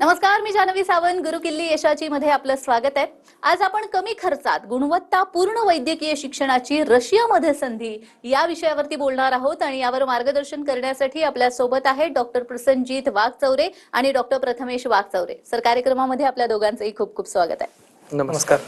नमस्कार मी जानवी सावंत गुरु किल्ली यशाची मध्ये आपलं स्वागत आहे. आज आपण कमी खर्चात गुणवत्तापूर्ण वैद्यकीय शिक्षणाची रशियामध्ये संधी या विषयावरती बोलणार आहोत आणि यावर मार्गदर्शन करण्यासाठी आपल्यासोबत आहेत डॉक्टर प्रसन्नजीत वाघचौरे आणि डॉक्टर प्रथमेश वाघचौरे. सर कार्यक्रमामध्ये आपल्या दोघांचंही खूप खूप स्वागत आहे. नमस्कार.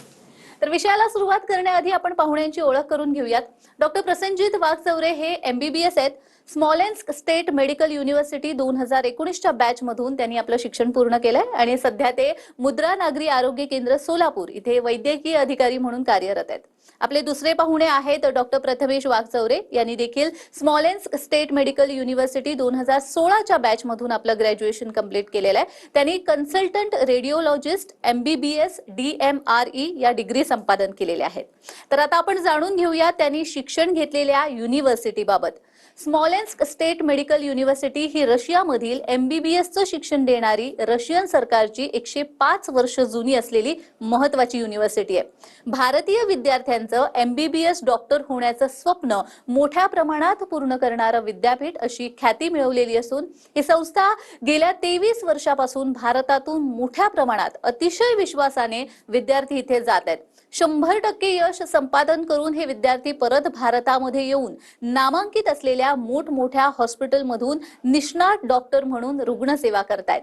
तर विषयाला सुरुवात करण्याआधी आपण पाहुण्यांची ओळख करून घेऊयात. डॉक्टर प्रसन्नजीत वाघचौरे हे एमबीबीएस आहेत. स्मॉलेन्स्क स्टेट मेडिकल युनिव्हर्सिटी दोन हजार एकोणीसच्या बॅच मधून त्यांनी आपलं शिक्षण पूर्ण केलंय आणि सध्या ते मुद्रा नागरी आरोग्य केंद्र सोलापूर इथे वैद्यकीय अधिकारी म्हणून कार्यरत आहेत. आपले दुसरे पाहुणे आहेत डॉक्टर प्रथमेश वाघचौरे. यांनी देखील स्मॉलेन्स्क स्टेट मेडिकल युनिव्हर्सिटी दोन हजार सोळाच्या बॅच मधून आपलं ग्रॅज्युएशन कंप्लीट केलेलं आहे. त्यांनी consultant radiologist MBBS D M R E या डिग्री संपादन केलेल्या आहेत. तर आता आपण जाणून घेऊया त्यांनी शिक्षण घेतलेल्या युनिव्हर्सिटीबाबत. स्मॉलेन्स्क स्टेट मेडिकल युनिव्हर्सिटी ही रशियामधील एमबीबीएसचं शिक्षण देणारी रशियन सरकारची एकशे पाच वर्ष जुनी असलेली महत्वाची युनिव्हर्सिटी आहे. भारतीय विद्यार्थ्यांचं एमबीबीएस डॉक्टर होण्याचं स्वप्न मोठ्या प्रमाणात पूर्ण करणारं विद्यापीठ अशी ख्याती मिळवलेली असून ही संस्था गेल्या तेवीस वर्षापासून भारतातून मोठ्या प्रमाणात अतिशय विश्वासाने विद्यार्थी इथे जात आहेत. शंभर टक्के यश संपादन करून हे विद्यार्थी परत भारतामध्ये येऊन नामांकित असलेल्या मोठमोठ्या हॉस्पिटलमधून निष्णात डॉक्टर म्हणून रुग्णसेवा करतायत.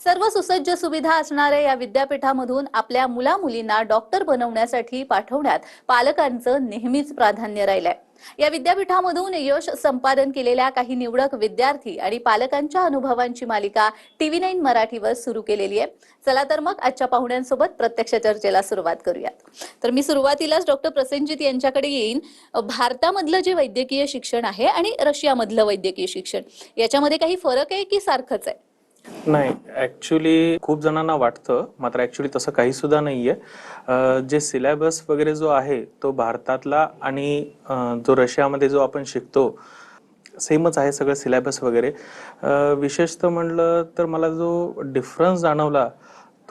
सर्व सुसज्ज सुविधा असणाऱ्या या विद्यापीठामधून आपल्या मुला मुलींना डॉक्टर बनवण्यासाठी पाठवण्यात पालकांचं नेहमीच प्राधान्य राहिलंय. या विद्यापीठामधून यश संपादन केलेल्या काही निवडक विद्यार्थी आणि पालकांच्या अनुभवांची मालिका टीव्ही नाईन मराठीवर सुरू केलेली आहे. चला तर मग आजच्या पाहुण्यांसोबत प्रत्यक्ष चर्चेला सुरुवात करूयात. तर मी सुरुवातीलाच डॉक्टर प्रसेनजीत यांच्याकडे येईन. भारतामधलं जे वैद्यकीय शिक्षण आहे आणि रशियामधलं वैद्यकीय शिक्षण याच्यामध्ये काही फरक आहे की सारखंच आहे? नाही ऍक्च्युली खूप जणांना वाटतं मात्र ऍक्च्युली तसं काही सुद्धा नाहीये. अं, जे सिलेबस वगैरे जो आहे तो भारतातला आणि अं, जो रशियामध्ये जो आपण शिकतो सेमच आहे सगळं सिलेबस वगैरे. अं, विशेषतः म्हणलं तर मला जो डिफरन्स जाणवला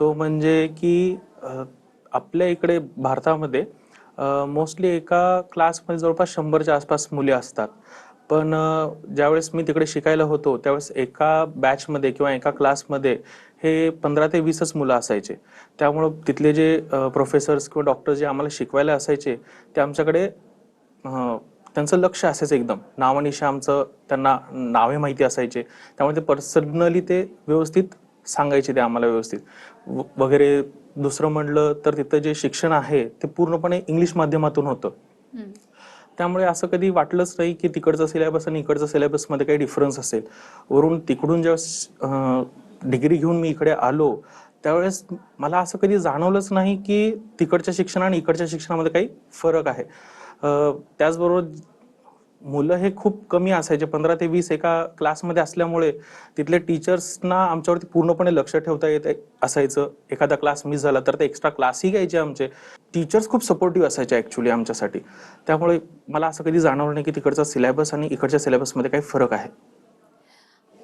तो म्हणजे की अं, आपल्या इकडे भारतामध्ये मोस्टली एका क्लासमध्ये जवळपास शंभरच्या आसपास मुली असतात. पण ज्यावेळेस मी तिकडे शिकायला होतो त्यावेळेस एका बॅचमध्ये किंवा एका क्लासमध्ये हे पंधरा ते वीसच मुलं असायचे. त्यामुळं तिथले जे प्रोफेसर्स किंवा डॉक्टर जे आम्हाला शिकवायला असायचे ते आमच्याकडे त्यांचं लक्ष असायचं एकदम. नावानिशा आमचं त्यांना नावे माहिती असायचे. त्यामुळे ते पर्सनली ते व्यवस्थित सांगायचे ते आम्हाला व्यवस्थित. वगैरे दुसरं म्हणलं तर तिथं जे शिक्षण आहे ते पूर्णपणे इंग्लिश माध्यमातून होतं. त्यामुळे असं कधी वाटलंच नाही की तिकडचा सिलेबस आणि इकडचा सिलेबसमध्ये काही डिफरन्स असेल. वरून तिकडून जेव्हा डिग्री घेऊन मी इकडे आलो त्यावेळेस मला असं कधी जाणवलंच नाही की तिकडच्या शिक्षण आणि इकडच्या शिक्षणामध्ये काही फरक आहे. त्याचबरोबर मुलं हे खूप कमी असायचे. पंधरा ते वीस एका क्लासमध्ये असल्यामुळे तिथले टीचर्सना आमच्यावरती पूर्णपणे लक्ष ठेवता येत असायचं. एखादा क्लास मिस झाला तर ते एक्स्ट्रा क्लासही घ्यायचे आमचे. टीचर्स खूप सपोर्टिव्ह असायचे ऍक्च्युली आमच्यासाठी. त्यामुळे मला असं कधी जाणवलं नाही की तिकडचा सिलेबस आणि इकडच्या सिलेबसमध्ये काही फरक आहे.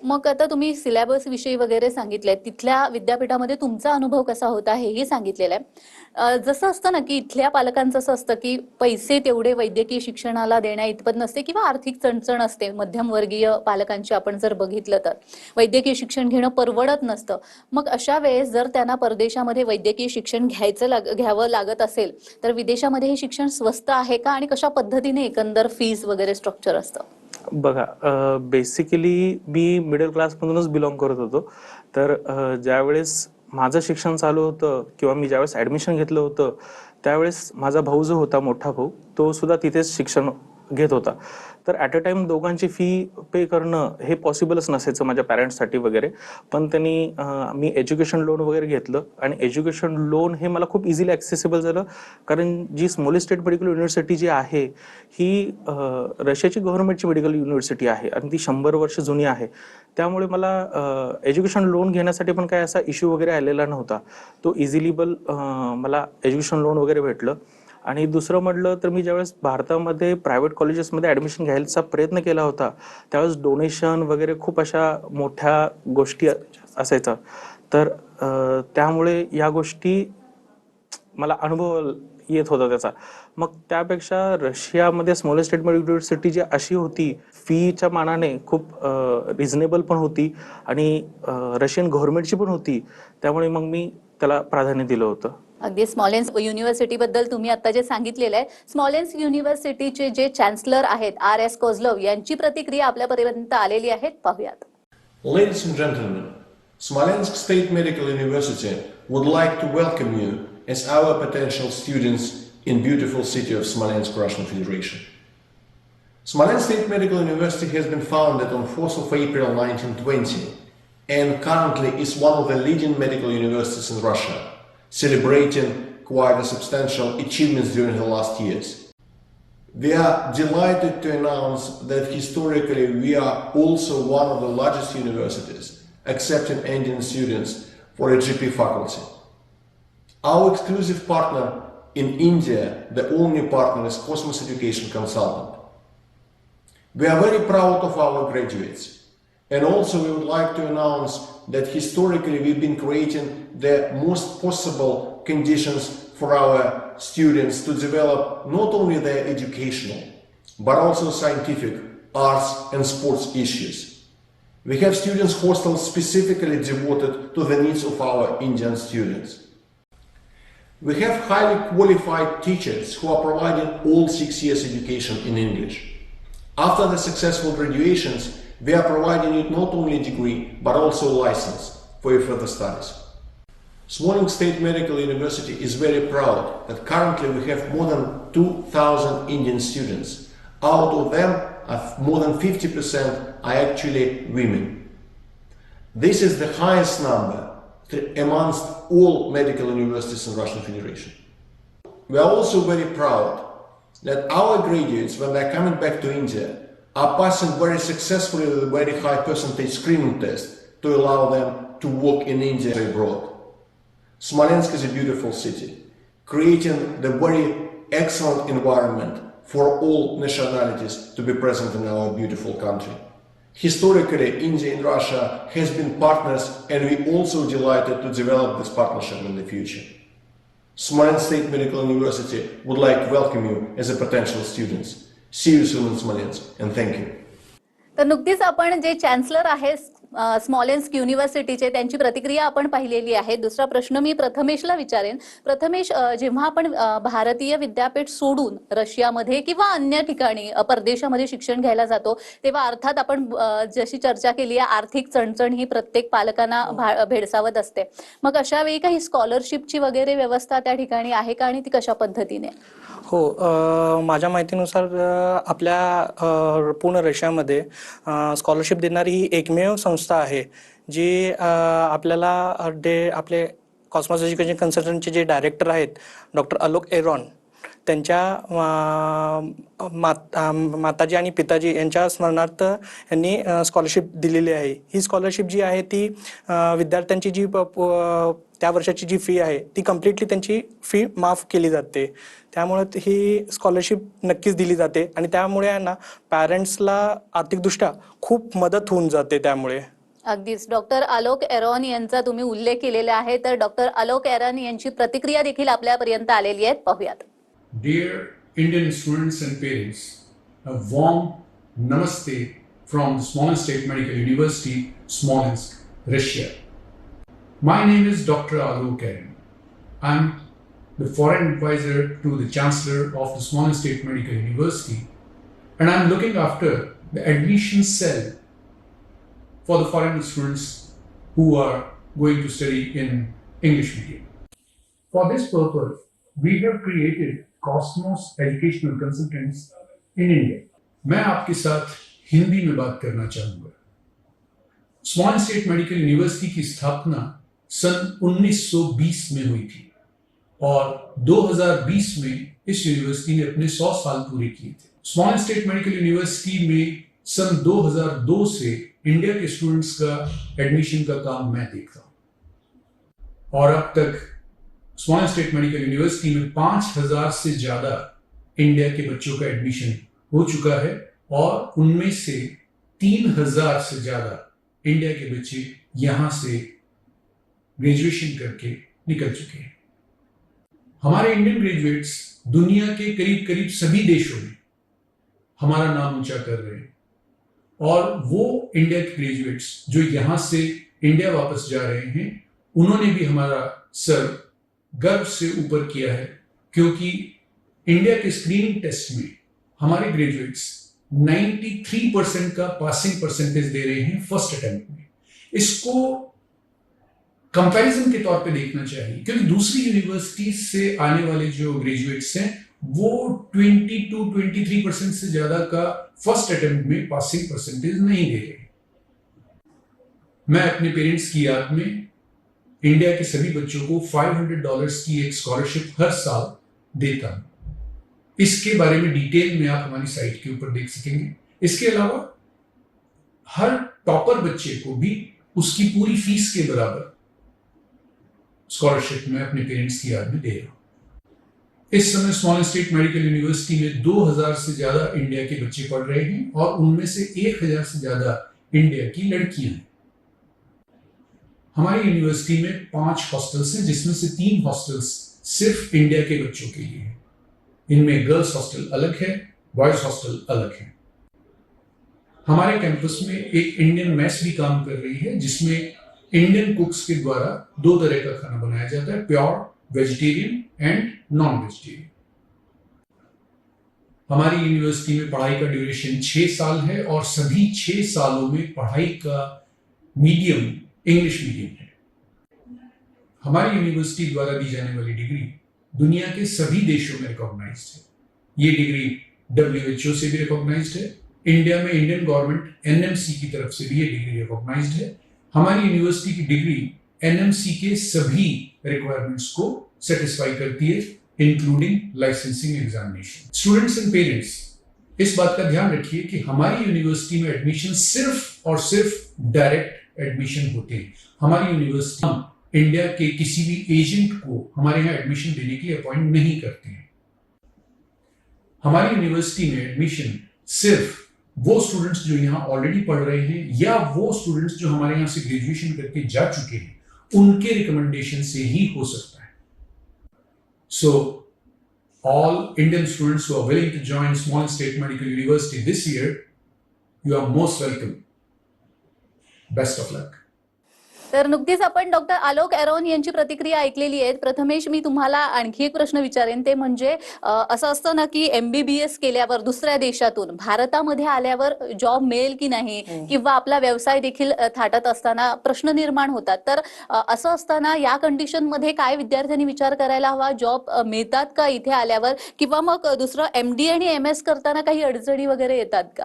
मग आता तुम्ही सिलेबस विषयी वगैरे सांगितले तिथल्या विद्यापीठामध्ये तुमचा अनुभव कसा होता हेही सांगितलेलं आहे जसं असतं ना की इथल्या पालकांचं असं असतं की पैसे तेवढे वैद्यकीय शिक्षणाला देण्या इतपत नसते किंवा आर्थिक चणचण असते मध्यमवर्गीय पालकांची आपण जर बघितलं तर. वैद्यकीय शिक्षण घेणं परवडत नसतं. मग अशा वेळेस जर त्यांना परदेशामध्ये वैद्यकीय शिक्षण घ्यायचं लाग घ्यावं लागत असेल तर विदेशामध्ये हे शिक्षण स्वस्त आहे का आणि कशा पद्धतीने एकंदर फीज वगैरे स्ट्रक्चर असतं? बघा बेसिकली मी मिडल क्लासमधूनच बिलॉंग करत होतो. तर ज्यावेळेस माझं शिक्षण चालू होतं किंवा मी ज्यावेळेस ऍडमिशन घेतलं होतं त्यावेळेस माझा भाऊ जो होता मोठा भाऊ तो सुद्धा तिथेच शिक्षण घेत होता. तर ॲट अ टाइम दोघांची फी पे करणं हे पॉसिबलच नसायचं माझ्या पॅरेंट्ससाठी वगैरे. पण त्यांनी मी एज्युकेशन लोन वगैरे घेतलं आणि एज्युकेशन लोन हे मला खूप इझिली ॲक्सेसिबल झालं. कारण जी स्मॉली स्टेट मेडिकल युनिव्हर्सिटी जी आहे ही रशियाची गव्हर्नमेंटची मेडिकल युनिव्हर्सिटी आहे आणि ती शंभर वर्ष जुनी आहे. त्यामुळे मला एज्युकेशन लोन घेण्यासाठी पण काही असा इश्यू वगैरे आलेला नव्हता. तो इझिलीबल मला एज्युकेशन लोन वगैरे भेटलं. आणि दुसरं म्हटलं तर मी ज्यावेळेस भारतामध्ये प्रायव्हेट कॉलेजेसमध्ये ॲडमिशन घ्यायचा प्रयत्न केला होता त्यावेळेस डोनेशन वगैरे खूप अशा मोठ्या गोष्टी असायच्या. तर त्यामुळे या गोष्टी मला अनुभव येत होता त्याचा. मग त्यापेक्षा रशियामध्ये स्मॉल स्टेट युनिव्हर्सिटी जी अशी होती फीच्या मानाने खूप रिझनेबल पण होती आणि रशियन गव्हर्नमेंटची पण होती. त्यामुळे मग मी त्याला प्राधान्य दिलं होतं. अगदी स्मॉलेन्स युनिव्हर्सिटी बद्दल तुम्ही आता जे सांगितलेलं आहे स्मॉलेन्स युनिव्हर्सिटीचे जे चान्सलर आहेत आर एस कोझलव यांची प्रतिक्रिया आपल्यापर्यंत आलेली आहे पाहूयात Ladies and gentlemen, Smolensk State Medical University would like to welcome you as our potential students in beautiful city of Smolensk, Russian Federation. Smolensk State Medical University has been founded on 4th of April 1920 and currently is one of the leading medical universities in Russia, celebrating quite a substantial achievements during the last years. We are delighted to announce that historically we are also one of the largest universities accepting Indian students for a GP faculty. Our exclusive partner in India, the only partner is Cosmos Education Consultant. We are very proud of our graduates. And also we would like to announce that historically we've been creating the most possible conditions for our students to develop not only their educational, but also scientific, arts and sports issues. We have students hostels specifically devoted to the needs of our Indian students. We have highly qualified teachers who are providing all six years education in English. After the successful graduations, we are providing you not only degree but also license for your further studies. Smolensk State Medical University is very proud that currently we have more than 2,000 Indian students. Out of them, more than 50% are actually women. This is the highest number amongst all medical universities in Russian Federation. We are also very proud that our graduates, when they're coming back to India, are passing very successfully the very high percentage screening test to allow them to work in India and abroad. Smolensk is a beautiful city, creating the very excellent environment for all nationalities to be present in our beautiful country. Historically, India and Russia has been partners and we also delighted to develop this partnership in the future. Smolensk State Medical University would like to welcome you as a potential students. See you soon Smolensk and thank तर नुकतीच आपण जे chancellor आहेत स्मॉलेन्स्क युनिव्हर्सिटीचे त्यांची प्रतिक्रिया आपण पाहिलेली आहे. दुसरा प्रश्न मी प्रथमेशला विचारेन. प्रथमेश जेव्हा आपण भारतीय विद्यापीठ सोडून रशियामध्ये किंवा अन्य ठिकाणी परदेशामध्ये शिक्षण घ्यायला जातो तेव्हा अर्थात आपण जशी चर्चा केली आहे आर्थिक चणचण ही प्रत्येक पालकांना भा- भेडसावत असते. मग अशा वेळी काही स्कॉलरशिपची वगैरे व्यवस्था त्या ठिकाणी आहे का आणि ती कशा पद्धतीने? हो माझ्या माहितीनुसार आपल्या पूर्ण रशियामध्ये स्कॉलरशिप देणारी ही एकमेव संस्था आहे जी आपल्याला डे आपले कॉस्मॉस एज्युकेशन कन्सल्टंटचे जे डायरेक्टर आहेत डॉक्टर अलोक एरॉन त्यांच्या मात माताजी आणि पिताजी यांच्या स्मरणार्थ यांनी स्कॉलरशिप दिलेली आहे. ही स्कॉलरशिप जी आहे ती विद्यार्थ्यांची जी प- त्या वर्षाची जी फी आहे ती कम्प्लिटली त्यांची फी माफ केली जाते. त्यामुळे ही स्कॉलरशिप नक्कीच दिली जाते आणि त्यामुळे आहे ना पॅरेंट्सला आर्थिकदृष्ट्या खूप मदत होऊन जाते त्यामुळे. अगदीच. डॉक्टर आलोक एरॉन यांचा तुम्ही उल्लेख केलेला आहे. तर डॉक्टर आलोक एरॉन यांची प्रतिक्रिया देखील आपल्यापर्यंत आलेली आहे. पाहूयात. Dear Indian students and parents warm namaste from Smolensk state medical university Smolensk Russia my name is doctor Alok Aaron I the foreign adviser to the chancellor of the Smolensk state medical university and I am looking after the admission cell for the foreign students who are going to study in English medium. For this purpose, we have created Cosmos Educational Consultants in India. मैं आपके साथ हिंदी में बात करना चाहूँगा small state medical university की स्थापना सन 1920 में हुई थी और 2020 में इस यूनिवर्सिटी ने अपने 100 साल पूरे किए थे स्मॉल स्टेट मेडिकल यूनिवर्सिटी में सन 2002 से इंडिया के स्टूडेंट्स का एडमिशन का काम मैं देखता हूँ। और अब तक स्मॉल स्टेट मेडिकल यूनिवर्सिटी में पाँच हज़ार से ज़्यादा इंडिया के बच्चों का एडमिशन हो चुका है और उनमें से तीन हज़ार से ज़्यादा इंडिया के बच्चे यहाँ से ग्रेजुएशन करके निकल चुके हैं। हमारे इंडियन ग्रेजुएट्स दुनिया के करीब करीब सभी देशों में हमारा नाम ऊँचा कर रहे हैं। और वो इंडिया के ग्रेजुएट्स जो यहाँ से इंडिया वापस जा रहे हैं, उन्होंने भी हमारा सर गर्व से ऊपर किया है, क्योंकि इंडिया के स्क्रीनिंग टेस्ट में हमारे ग्रेजुएट्स 93 परसेंट का पासिंग परसेंटेज दे रहे हैं फ़र्स्ट अटेम्प्ट में। इसको कंपैरिजन के तौर पे देखना चाहिए, क्योंकि दूसरी यूनिवर्सिटी से आने वाले जो ग्रेजुएट्स हैं वो 20 टू 23 परसेंट से ज़्यादा का फ़र्स्ट अटेम्प्ट में पासिंग परसेंटेज नहीं दे रहे मैं अपने पेरेंट्स की याद में इंडिया के सभी बच्चों को 500 डॉलर्स की एक स्कॉलरशिप हर साल देता हूँ। इसके बारे में डिटेल में आप हमारी साइट के ऊपर देख सकेंगे। इसके अलावा हर टॉपर बच्चे को भी उसकी पूरी फ़ीस के बराबर स्कॉलरशिप में अपने पेरेंट्स की याद में दे रहा हूँ। इस समय स्मॉल स्टेट मेडिकल यूनिवर्सिटी में 2000 से ज़्यादा इंडिया के बच्चे पढ़ रहे हैं और उनमें से 1000 से ज़्यादा इंडिया की लड़कियाँ हैं। हमारी यूनिवर्सिटी में पाँच हॉस्टल्स हैं, जिसमें से तीन हॉस्टल्स सिर्फ़ इंडिया के बच्चों के लिए हैं। इनमें गर्ल्स हॉस्टल अलग है बॉयज़ हॉस्टल अलग है। हमारे कैंपस में एक इंडियन मैस भी काम कर रही है, जिसमें इंडियन कुक्स के द्वारा दो तरह का खाना बनाया जाता है pure vegetarian and non vegetarian हमारी यूनिवर्सिटी में पढ़ाई का ड्यूरेशन छह साल है और सभी छह सालों में पढ़ाई का मीडियम इंग्लिश मीडियम है। हमारी यूनिवर्सिटी द्वारा दी जाने वाली डिग्री दुनिया के सभी देशों में रिकॉग्नाइज है। ये डिग्री डब्ल्यूएचओ से भी रिकॉग्नाइज है। इंडिया में इंडियन गवर्नमेंट एनएमसी की तरफ़ से भी ये डिग्री रिकॉग्नाइज है। हमारी यूनिवर्सिटी की डिग्री एनएमसी के सभी रिक्वायरमेंट्स को सेटिस्फाई करती है। Including licensing examination students and parents इस बात का ध्यान रखिए कि हमारी यूनिवर्सिटी में एडमिशन सिर्फ़ और सिर्फ़ डायरेक्ट एडमिशन होते हैं। हमारी यूनिवर्सिटी हम इंडिया के किसी भी एजेंट को हमारे यहाँ एडमिशन देने के लिए अपॉइंट नहीं करते हैं। हमारी यूनिवर्सिटी में एडमिशन सिर्फ़ वो स्टूडेंट्स जो यहाँ ऑलरेडी पढ़ रहे हैं या वो स्टूडेंट्स जो हमारे यहाँ से ग्रेजुएशन करके जा चुके हैं, उनके रिकमेंडेशन से ही हो सकता है। So all Indian students who are willing to join Small State Medical University this year, you are most welcome. Best of luck. तर नुकतीच आपण डॉक्टर आलोक एरोन यांची प्रतिक्रिया ऐकलेली आहे. प्रथमेश मी तुम्हाला आणखी एक प्रश्न विचारेन. ते म्हणजे असं असतं ना की एमबीबीएस केल्यावर दुसऱ्या देशातून भारतामध्ये आल्यावर जॉब मिळेल की नाही किंवा आपला व्यवसाय देखील थाटत असताना प्रश्न निर्माण होतात. तर असं असताना या कंडिशनमध्ये काय विद्यार्थ्यांनी विचार करायला हवा? जॉब मिळतात का इथे आल्यावर? किंवा मग दुसरं एमडी आणि एम एस करताना काही अडचणी वगैरे येतात का?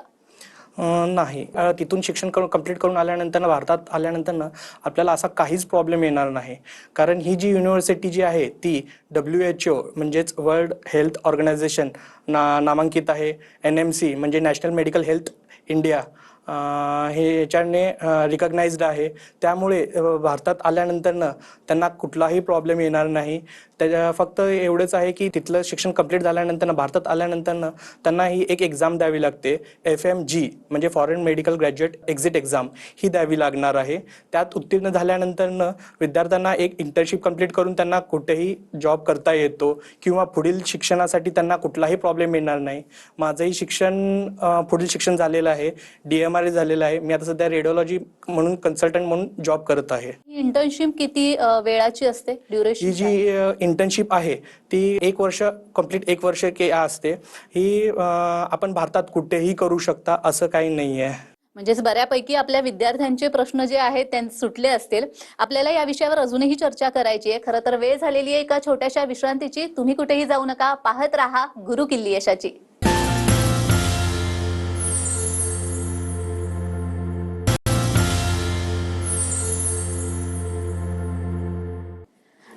नाही. तिथून शिक्षण करून कंप्लीट करून आल्यानंतर भारतात आल्यानंतर ना आपल्याला असा काहीच प्रॉब्लेम येणार नाही. कारण ही जी युनिव्हर्सिटी जी आहे ती डब्ल्यू एच ओ म्हणजेच वर्ल्ड हेल्थ ऑर्गनायझेशन ना नामांकित आहे. एन एम सी म्हणजे नॅशनल मेडिकल हेल्थ इंडिया हे याच्याने रिकग्नाइज्ड आहे. त्यामुळे भारतात आल्यानंतरनं त्यांना कुठलाही प्रॉब्लेम येणार नाही. त्याच्या फक्त एवढंच आहे की तिथलं शिक्षण कंप्लीट झाल्यानंतर भारतात आल्यानंतरनं त्यांना ही एक एक्झाम द्यावी लागते. एफ एम जी म्हणजे foreign medical graduate exit exam ही द्यावी लागणार आहे. त्यात उत्तीर्ण झाल्यानंतरनं विद्यार्थ्यांना एक इंटर्नशिप कंप्लीट करून त्यांना कुठेही जॉब करता येतो किंवा पुढील शिक्षणासाठी त्यांना कुठलाही प्रॉब्लेम येणार नाही. माझंही शिक्षण पुढील शिक्षण झालेलं आहे. डी एम आर झालेलं आहे. मी आता सध्या रेडिओलॉजी म्हणून कन्सल्टंट म्हणून जॉब करत आहे. ही इंटर्नशिप किती वेळाची असते? ही ड्युरेशन जी इंटर्नशिप आहे ती एक वर्ष कंप्लीट एक वर्ष के असते. ही आपण भारतात कुठेही करू शकता असं काही नाही आहे म्हणजेच बऱ्यापैकी आपल्या विद्यार्थ्यांचे प्रश्न जे आहेत ते सुटले असतील. आपल्याला या विषयावर अजूनही चर्चा करायची आहे. खरं तर वेळ झालेली आहे एका छोट्याशा विश्रांतीची? तुम्ही कुठेही जाऊ नका. पाहत राहा गुरु किल्ली यशाची.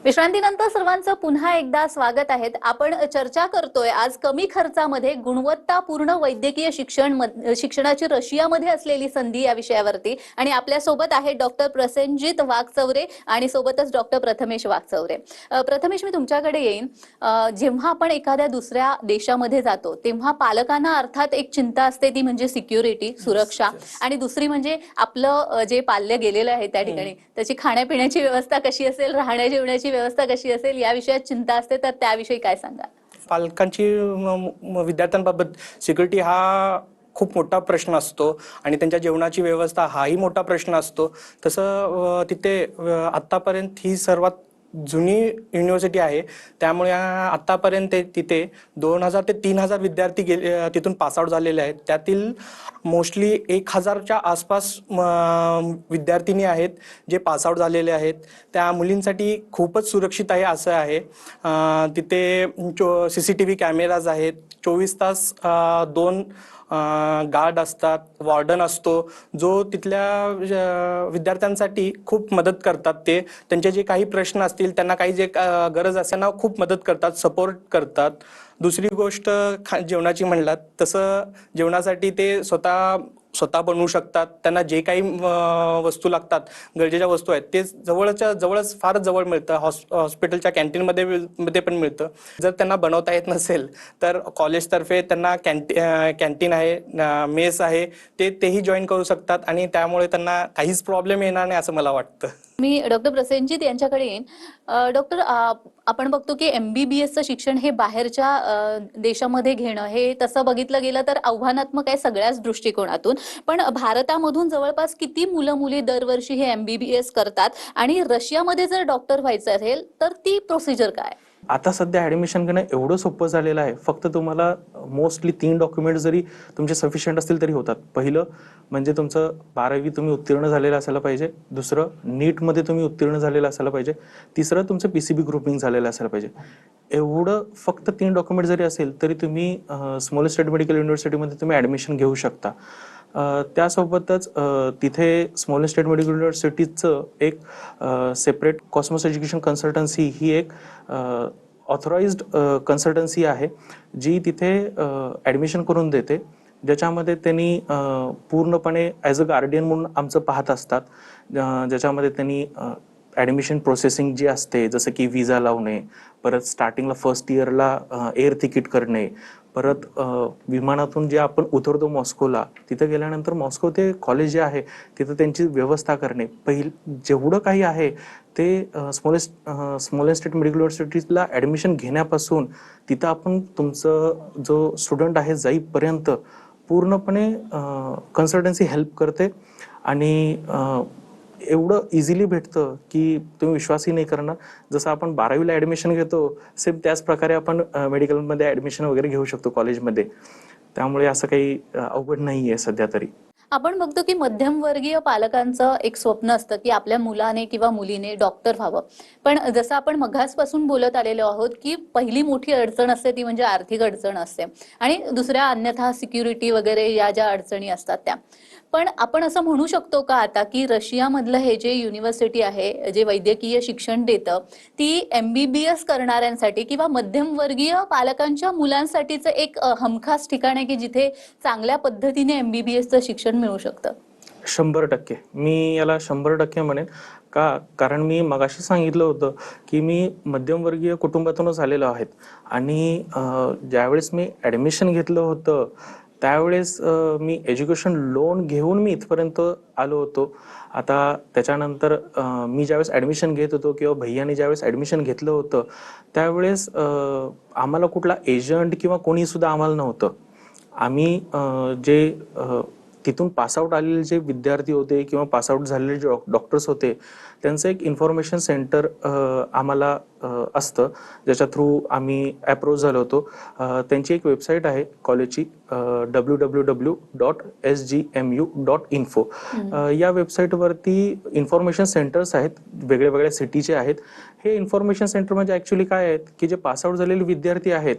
विश्रांतीनंतर सर्वांचं पुन्हा एकदा स्वागत आहे आपण चर्चा करतोय आज कमी खर्चामध्ये गुणवत्तापूर्ण वैद्यकीय शिक्षण शिक्षणाची रशियामध्ये असलेली संधी या विषयावरती. आणि आपल्यासोबत आहेत डॉक्टर प्रसेनजित वाघचौरे आणि सोबतच डॉक्टर प्रथमेश वाघचौरे प्रथमेश मी तुमच्याकडे येईन. जेव्हा आपण एखाद्या दुसऱ्या देशामध्ये जातो तेव्हा पालकांना अर्थात एक चिंता असते ती म्हणजे सिक्युरिटी सुरक्षा. आणि दुसरी म्हणजे आपलं जे पाल्य गेलेलं आहे त्या ठिकाणी त्याची खाण्यापिण्याची व्यवस्था कशी असेल राहण्या जेवण्याची व्यवस्था कशी असेल या विषयात चिंता असते तर त्याविषयी काय सांगा पालकांची म- विद्यार्थ्यांबाबत सिक्युरिटी हा खूप मोठा प्रश्न असतो आणि त्यांच्या जेवणाची व्यवस्था हाही मोठा प्रश्न असतो. तसं तिथे आत्तापर्यंत ही सर्वात जुनी युनिव्हर्सिटी आहे. त्यामुळे आतापर्यंत आत्तापर्यंत तिथे दोन हजार ते तीन हजार विद्यार्थी गेले तिथून पासआउट झालेले आहेत. त्यातील मोस्टली एक हजारच्या आसपास म, विद्यार्थिनी आहेत जे पासआउट झालेले आहेत. त्या मुलींसाठी खूपच सुरक्षित आहे असं आहे. तिथे चो C C T V cameras आहेत. चोवीस तास दोन गार्ड असतात वॉर्डन असतो जो तिथल्या विद्यार्थ्यांसाठी खूप मदत करतात ते. त्यांचे जे काही प्रश्न असतील त्यांना काही जे गरज असेल ना खूप मदत करतात सपोर्ट करतात. दुसरी गोष्ट खा जेवणाची म्हणलात तसं जेवणासाठी ते स्वतः स्वतः बनवू शकतात त्यांना जे काही वस्तू लागतात गरजेच्या वस्तू आहेत ते जवळच्या जवळच फारच जवळ मिळतं. हॉस्पिटलच्या कॅन्टीनमध्ये मध्ये पण मिळतं. जर त्यांना बनवता येत नसेल तर कॉलेजतर्फे त्यांना कॅन्टी कॅन्टीन आहे मेस आहे ते तेही जॉईन करू शकतात आणि त्यामुळे त्यांना काहीच प्रॉब्लेम येणार नाही असं मला वाटतं. मी डॉक्टर प्रसेनजीत यांच्याकडे येईन. डॉक्टर आपण बघतो की एमबीबीएसचं शिक्षण हे बाहेरच्या देशामध्ये घेणं हे तसं बघितलं गेलं तर आव्हानात्मक आहे सगळ्याच दृष्टिकोनातून. पण भारतामधून जवळपास किती मुलं मुली दरवर्षी हे एमबीबीएस करतात आणि रशियामध्ये जर डॉक्टर व्हायचं असेल तर ती प्रोसिजर काय? आता सध्या ॲडमिशन घेणं एवढं सोपं झालेलं आहे. फक्त तुम्हाला मोस्टली तीन डॉक्युमेंट जरी तुमचे सफिशियंट असतील तरी होतात. पहिलं म्हणजे तुमचं बारावी तुम्ही उत्तीर्ण झालेलं असायला पाहिजे. दुसरं नीटमध्ये तुम्ही उत्तीर्ण झालेलं असायला पाहिजे. तिसरं तुमचं पी सी बी ग्रुपिंग झालेलं असायला पाहिजे. एवढं फक्त तीन डॉक्युमेंट जरी असेल तरी तुम्ही स्मॉल स्टेट मेडिकल युनिव्हर्सिटीमध्ये तुम्ही ॲडमिशन घेऊ शकता. त्यासोबतच तिथे स्मॉल स्टेट मेडिकल युनिव्हर्सिटीचं एक सेपरेट कॉस्मॉस एज्युकेशन कन्सल्टन्सी ही एक ऑथराइज्ड कन्सल्टन्सी आहे जी तिथे ॲडमिशन करून देते. ज्याच्यामध्ये त्यांनी पूर्णपणे ॲज अ गार्डियन म्हणून आमचं पाहत असतात. ज्याच्यामध्ये त्यांनी ॲडमिशन प्रोसेसिंग जी असते जसं की विजा लावणे परत स्टार्टिंगला फर्स्ट इयरला एअर तिकीट करणे परत विमानातून जे आपण उतरतो मॉस्कोला तिथं गेल्यानंतर मॉस्को ते कॉलेज जे आहे तिथं त्यांची व्यवस्था करणे. पहिल जेवढं काही आहे ते स्मॉलेस्ट स्मॉल स्टेट मेडिकल युनिव्हर्सिटीला ॲडमिशन घेण्यापासून तिथं आपण तुमचं जो स्टुडंट आहे जाईपर्यंत पूर्णपणे कन्सल्टन्सी हेल्प करते. आणि एवढं इझिली भेटतं की तुम्ही विश्वासही नाही करणार. जसं आपण बारावीला ॲडमिशन घेतो सेम त्याच प्रकारे आपण मेडिकलमध्ये ॲडमिशन वगैरे घेऊ शकतो कॉलेजमध्ये त्यामुळे असं काही अवघड नाही आहे सध्या तरी. आपण बघतो की मध्यमवर्गीय पालकांचं एक स्वप्न असतं की आपल्या मुलाने किंवा मुलीने डॉक्टर व्हावं. पण जसं आपण मघासपासून बोलत आलेलो आहोत की पहिली मोठी अडचण असते ती म्हणजे आर्थिक अडचण असते. आणि दुसऱ्या अन्यथा सिक्युरिटी वगैरे या ज्या अडचणी असतात त्या. पण आपण असं म्हणू शकतो का आता की रशियामधलं हे जे युनिव्हर्सिटी आहे जे वैद्यकीय शिक्षण देतं ती एमबीबीएस करणाऱ्यांसाठी किंवा मध्यमवर्गीय पालकांच्या मुलांसाठीचं एक हमखास ठिकाण आहे की जिथे चांगल्या पद्धतीने एमबीबीएसचं शिक्षण मिळू शकतं? शंभर टक्के. मी याला शंभर टक्के म्हणेन. का? कारण मी मगाशी सांगितलं होतं की मी मध्यमवर्गीय कुटुंबातूनच आलेलो आहेत. आणि ज्यावेळेस मी ॲडमिशन घेतलं होतं त्यावेळेस मी एज्युकेशन लोन घेऊन मी इथपर्यंत आलो होतो. आता त्याच्यानंतर मी ज्यावेळेस ॲडमिशन घेत होतो किंवा भैयाने ज्यावेळेस ॲडमिशन घेतलं होतं त्यावेळेस आम्हाला कुठला एजंट किंवा कोणीसुद्धा आम्हाला नव्हतं. आम्ही जे तिथून पासआउट आलेले जे विद्यार्थी होते किंवा पासआउट झालेले जे डॉक्टर्स होते त्यांचं एक इन्फॉर्मेशन सेंटर आम्हाला असतं. ज्याच्या थ्रू आम्ही अप्रोच झालो होतो. त्यांची एक वेबसाईट आहे कॉलेजची W W W dot S G M U dot info या वेबसाईटवरती इन्फॉर्मेशन सेंटर्स आहेत वेगळ्या वेगळ्या सिटीचे आहेत. हे इन्फॉर्मेशन सेंटर म्हणजे ॲक्च्युली काय आहेत की जे पासआउट झालेले विद्यार्थी आहेत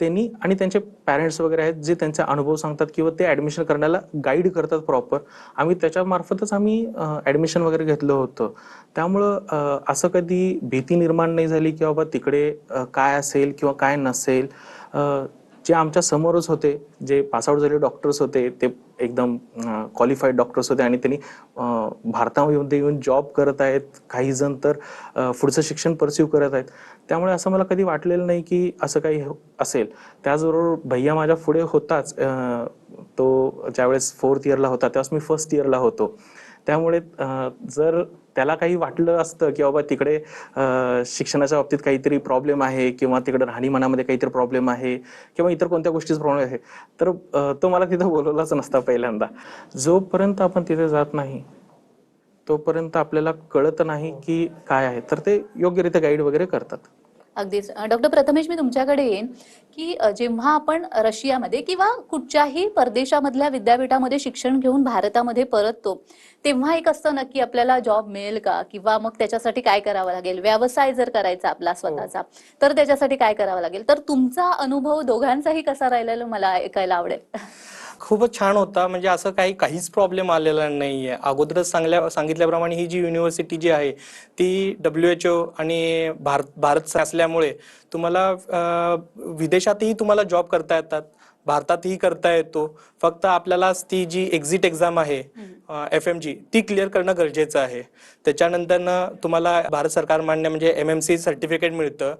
त्यांनी आणि त्यांचे पॅरेंट्स वगैरे आहेत जे त्यांचा अनुभव सांगतात किंवा ते ॲडमिशन करण्याला गाईड करतात प्रॉपर आम्ही त्याच्यामार्फतच आम्ही ॲडमिशन वगैरे घेतलं होतं. त्यामुळं असं कधी भीती निर्माण नाही झाली की बाबा तिकडे काय असेल किंवा काय नसेल. जे आमच्या समोरच होते जे पासआउट झाले डॉक्टर्स होते ते एकदम क्वालिफाईड डॉक्टर्स होते आणि त्यांनी भारतामध्ये येऊन जॉब करत आहेत. काही जण तर पुढचं शिक्षण परस्यू करत आहेत. त्यामुळे असं मला कधी वाटलेलं नाही की असं काही हो, असेल. त्याचबरोबर भैया माझ्या पुढे होताच. तो ज्यावेळेस फोर्थ इयरला होता त्यावेळेस मी फर्स्ट इयरला होतो. त्यामुळे जर त्याला काही वाटलं असतं की बाबा तिकडे शिक्षणाच्या बाबतीत काहीतरी प्रॉब्लेम आहे किंवा तिकडे राहणीमानामध्ये काहीतरी प्रॉब्लेम आहे किंवा इतर कोणत्या गोष्टीचं प्रॉब्लेम आहे. तर तो मला तिथं बोलवलाच नसता पहिल्यांदा. जोपर्यंत आपण तिथे जात नाही तोपर्यंत आपल्याला कळत नाही की काय आहे. तर ते योग्यरित्या गाईड वगैरे करतात. अगदीच. डॉक्टर प्रथमेश मी तुमच्याकडे येईन की जेव्हा आपण रशियामध्ये किंवा कुठच्याही परदेशामधल्या विद्यापीठामध्ये शिक्षण घेऊन भारतामध्ये परततो तेव्हा एक असतं ना की आपल्याला जॉब मिळेल का? किंवा मग त्याच्यासाठी काय करावं लागेल? व्यवसाय जर करायचा आपला स्वतःचा तर त्याच्यासाठी काय करावं लागेल? तर तुमचा अनुभव दोघांचाही कसा राहिलेला मला ऐकायला आवडेल? खूपच छान होता. म्हणजे असं काही काहीच प्रॉब्लेम आलेला नाहीये. अगोदरच सांगल्या सांगितल्याप्रमाणे ही जी युनिव्हर्सिटी जी आहे ती डब्ल्यू एच ओ आणि भारत भारत असल्यामुळे तुम्हाला विदेशातही तुम्हाला जॉब करता येतात. भारतातही करता येतो. फक्त आपल्याला ती जी एक्झिट एक्झाम आहे एफ एम जी ती क्लिअर करणं गरजेचं आहे. त्याच्यानंतरनं तुम्हाला भारत सरकार मान्य म्हणजे एम एम सी सर्टिफिकेट मिळतं.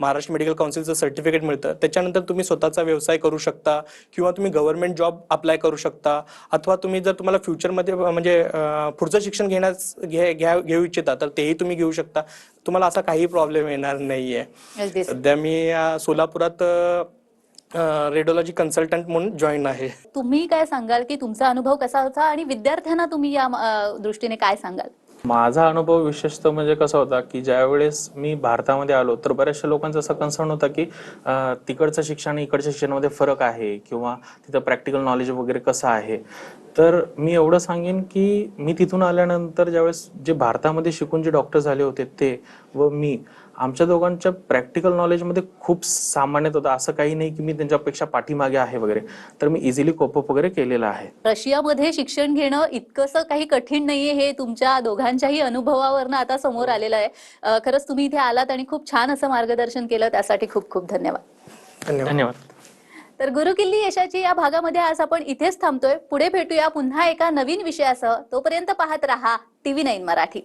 महाराष्ट्र मेडिकल काउन्सिलचं सर्टिफिकेट मिळतं. त्याच्यानंतर तुम्ही स्वतःचा व्यवसाय करू शकता किंवा तुम्ही गव्हर्नमेंट जॉब अप्लाय करू शकता. अथवा तुम्ही जर तुम्हाला फ्युचरमध्ये म्हणजे पुढचं शिक्षण घेण्यास घे घ्या घेऊ इच्छिता तर तेही तुम्ही घेऊ शकता. तुम्हाला असा काही प्रॉब्लेम येणार नाहीये. सध्या मी सोलापुरात रेडिओलॉजी कन्सल्टंट म्हणून जॉईन आहे. तुम्ही काय सांगाल की तुमचा अनुभव कसा होता आणि विद्यार्थ्यांना तुम्ही या दृष्टीने काय सांगाल? माझा अनुभव विशेषतः म्हणजे कसा होता की ज्यावेळेस मी भारतामध्ये आलो तर बऱ्याचशा लोकांचा असा कन्सर्न होता की तिकडचं शिक्षण आणि इकडच्या शिक्षणामध्ये फरक आहे किंवा तिथं प्रॅक्टिकल नॉलेज वगैरे कसं आहे. तर मी एवढं सांगेन की मी तिथून आल्यानंतर ज्यावेळेस जे भारतामध्ये शिकून जे डॉक्टर झाले होते ते व मी आमच्या दोघांच्या प्रॅक्टिकल नॉलेजमध्ये खूप सामान्यतः होतं. असं काही नाही की मी त्यांच्यापेक्षा पाठीमागे आहे वगैरे. तर मी इझिली कोपअप वगैरे केलेलं आहे. रशियामध्ये शिक्षण घेणं इतकंसं काही कठीण नाहीये हे तुमच्या दोघांच्याही अनुभवावरनं आता समोर आलेलं आहे. खरंच तुम्ही इथे आलात आणि खूप छान असं मार्गदर्शन केलं. त्यासाठी खूप खूप धन्यवाद. धन्यवाद. धन्यवाद. तर गुरुकिल्ली यशाची या भागामध्ये आज आपण इथेच थांबतोय. पुढे भेटूया पुन्हा एका नवीन विषयासह. तोपर्यंत पाहत रहा टीव्ही नाईन मराठी.